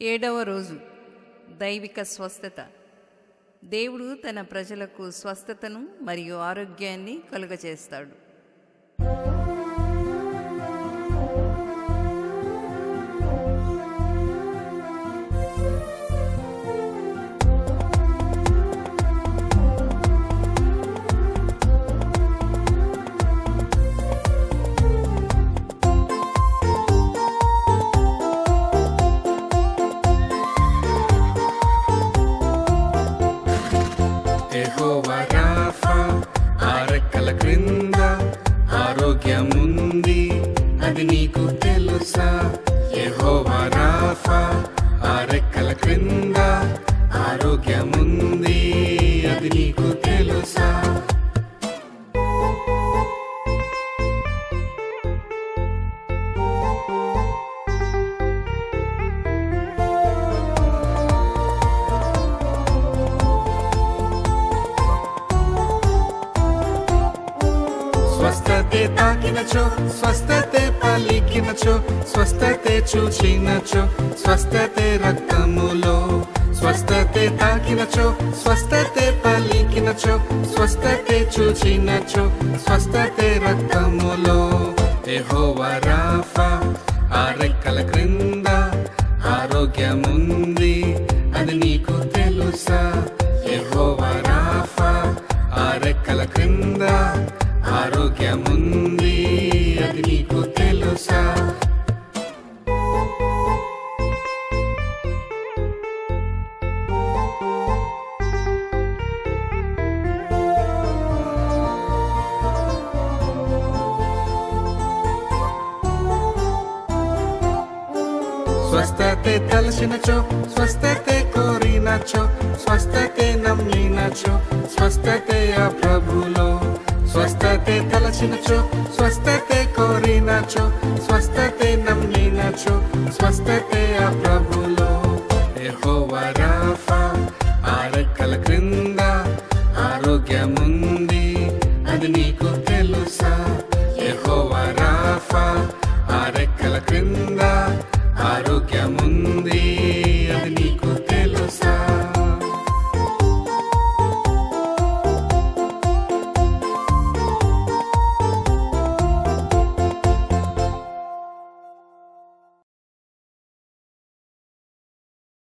ఏడవ రోజు దైవిక స్వస్థత. దేవుడు తన ప్రజలకు స్వస్థతను మరియు ఆరోగ్యాన్ని కలుగచేస్తాడు క్రింద ఆరోగ్యముంది అది నీకు తెలుసా? యహోవా రాఫా ఆరెక్కల క్రింద ఆరోగ్యముంది అది నీకు తెలుసా? స్వస్థతే తాకినచో స్వస్థతే పలికినచో స్వస్థతే చూచినచో స్వస్థతే రక్తములో స్వస్థతే తాకినచో స్వస్థతే పలికినచో స్వస్థతే చూచినచో స్వస్థతే రక్తములో. యెహోవా రాఫా ఆ రెక్కల క్రింద ఆరోగ్యముంది అది నీకు తెలుసా? స్వస్థతే తలసినచో స్వస్థతే కోరినచో స్వస్థతే నమ్మినచో స్వస్థతే ఆ స్వస్థతే తలచినచో స్వస్థతే కోరినచో స్వస్థతే నమ్మినచో స్వస్థతే ఆ ప్రభులో. ఎహోవా రాఫా ఆరక్కల క్రింద ఆరోగ్యముంది అది నీకు తెలుసా? ఎహోవా రాఫా ఆరక్కల క్రింద